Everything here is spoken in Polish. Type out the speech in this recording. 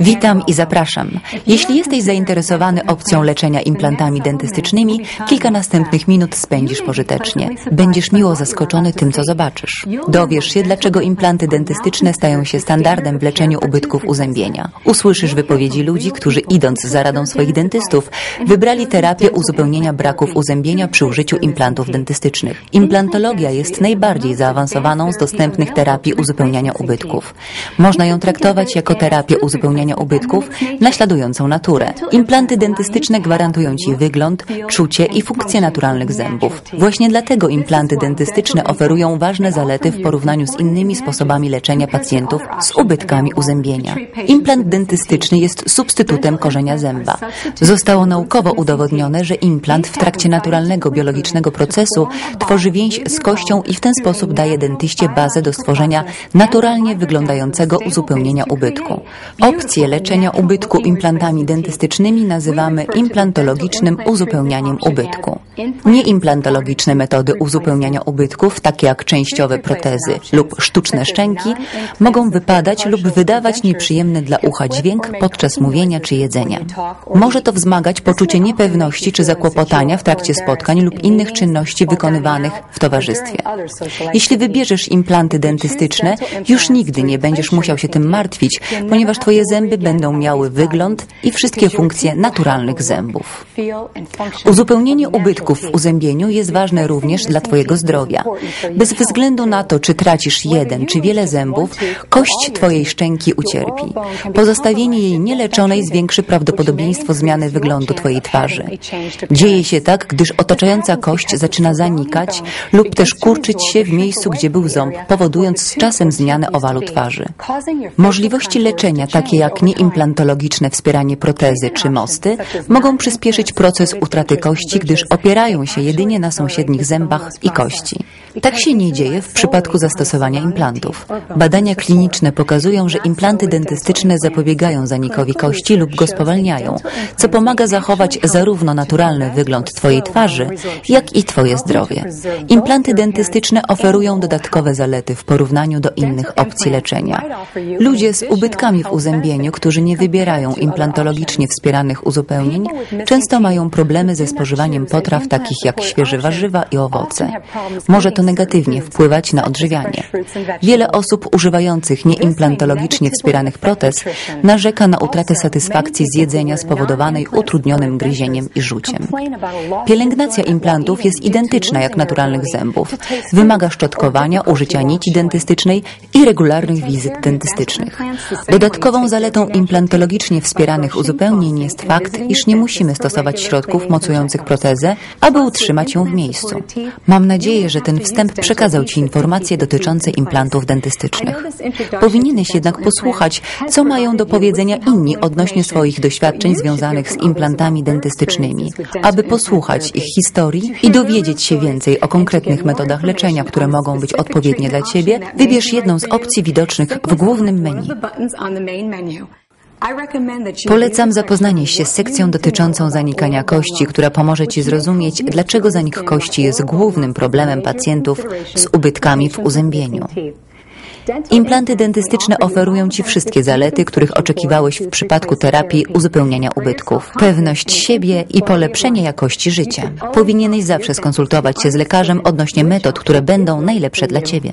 Witam i zapraszam. Jeśli jesteś zainteresowany opcją leczenia implantami dentystycznymi, kilka następnych minut spędzisz pożytecznie. Będziesz miło zaskoczony tym, co zobaczysz. Dowiesz się, dlaczego implanty dentystyczne stają się standardem w leczeniu ubytków uzębienia. Usłyszysz wypowiedzi ludzi, którzy idąc za radą swoich dentystów, wybrali terapię uzupełnienia braków uzębienia przy użyciu implantów dentystycznych. Implantologia jest najbardziej zaawansowaną z dostępnych terapii uzupełniania ubytków. Można ją traktować jako terapię uzupełniania ubytków naśladującą naturę. Implanty dentystyczne gwarantują Ci wygląd, czucie i funkcję naturalnych zębów. Właśnie dlatego implanty dentystyczne oferują ważne zalety w porównaniu z innymi sposobami leczenia pacjentów z ubytkami uzębienia. Implant dentystyczny jest substytutem korzenia zęba. Zostało naukowo udowodnione, że implant w trakcie naturalnego biologicznego procesu tworzy więź z kością i w ten sposób daje dentyście bazę do stworzenia naturalnie wyglądającego uzupełnienia ubytku. Opcję leczenia ubytku implantami dentystycznymi nazywamy implantologicznym uzupełnianiem ubytku. Nieimplantologiczne metody uzupełniania ubytków, takie jak częściowe protezy lub sztuczne szczęki, mogą wypadać lub wydawać nieprzyjemny dla ucha dźwięk podczas mówienia czy jedzenia. Może to wzmagać poczucie niepewności czy zakłopotania w trakcie spotkań lub innych czynności wykonywanych w towarzystwie. Jeśli wybierzesz implanty dentystyczne, już nigdy nie będziesz musiał się tym martwić, ponieważ Twoje zęby będą miały wygląd i wszystkie funkcje naturalnych zębów. Uzupełnienie ubytków w uzębieniu jest ważne również dla Twojego zdrowia. Bez względu na to, czy tracisz jeden czy wiele zębów, kość Twojej szczęki ucierpi. Pozostawienie jej nieleczonej zwiększy prawdopodobieństwo zmiany wyglądu Twojej twarzy. Dzieje się tak, gdyż otaczająca kość zaczyna zanikać lub też kurczyć się w miejscu, gdzie był ząb, powodując z czasem zmianę owalu twarzy. Możliwości leczenia, takie jak nieimplantologiczne wspieranie protezy czy mosty, mogą przyspieszyć proces utraty kości, gdyż opierają się jedynie na sąsiednich zębach i kości. Tak się nie dzieje w przypadku zastosowania implantów. Badania kliniczne pokazują, że implanty dentystyczne zapobiegają zanikowi kości lub go spowalniają, co pomaga zachować zarówno naturalny wygląd Twojej twarzy, jak i Twoje zdrowie. Implanty dentystyczne oferują dodatkowe zalety w porównaniu do innych opcji leczenia. Ludzie z ubytkami w uzębieniu, którzy nie wybierają implantologicznie wspieranych uzupełnień, często mają problemy ze spożywaniem potraw takich jak świeże warzywa i owoce. Może to negatywnie wpływać na odżywianie. Wiele osób używających nieimplantologicznie wspieranych protez narzeka na utratę satysfakcji z jedzenia spowodowanej utrudnionym gryzieniem i rzuciem. Pielęgnacja implantów jest identyczna jak naturalnych zębów. Wymaga szczotkowania, użycia nici dentystycznej i regularnych wizyt dentystycznych. Dodatkową zaletą implantologicznie wspieranych uzupełnień jest fakt, iż nie musimy stosować środków mocujących protezę, aby utrzymać ją w miejscu. Mam nadzieję, że ten wstęp przekazał Ci informacje dotyczące implantów dentystycznych. Powinieneś jednak posłuchać, co mają do powiedzenia inni odnośnie swoich doświadczeń związanych z implantami dentystycznymi, aby posłuchać ich historii i dowiedzieć się więcej o konkretnych metodach leczenia, które mogą być odpowiednie dla Ciebie. Wybierz jedną z opcji widocznych w głównym menu. Polecam zapoznanie się z sekcją dotyczącą zanikania kości, która pomoże Ci zrozumieć, dlaczego zanik kości jest głównym problemem pacjentów z ubytkami w uzębieniu. Implanty dentystyczne oferują Ci wszystkie zalety, których oczekiwałeś w przypadku terapii uzupełniania ubytków. Pewność siebie i polepszenie jakości życia. Powinieneś zawsze skonsultować się z lekarzem odnośnie metod, które będą najlepsze dla Ciebie.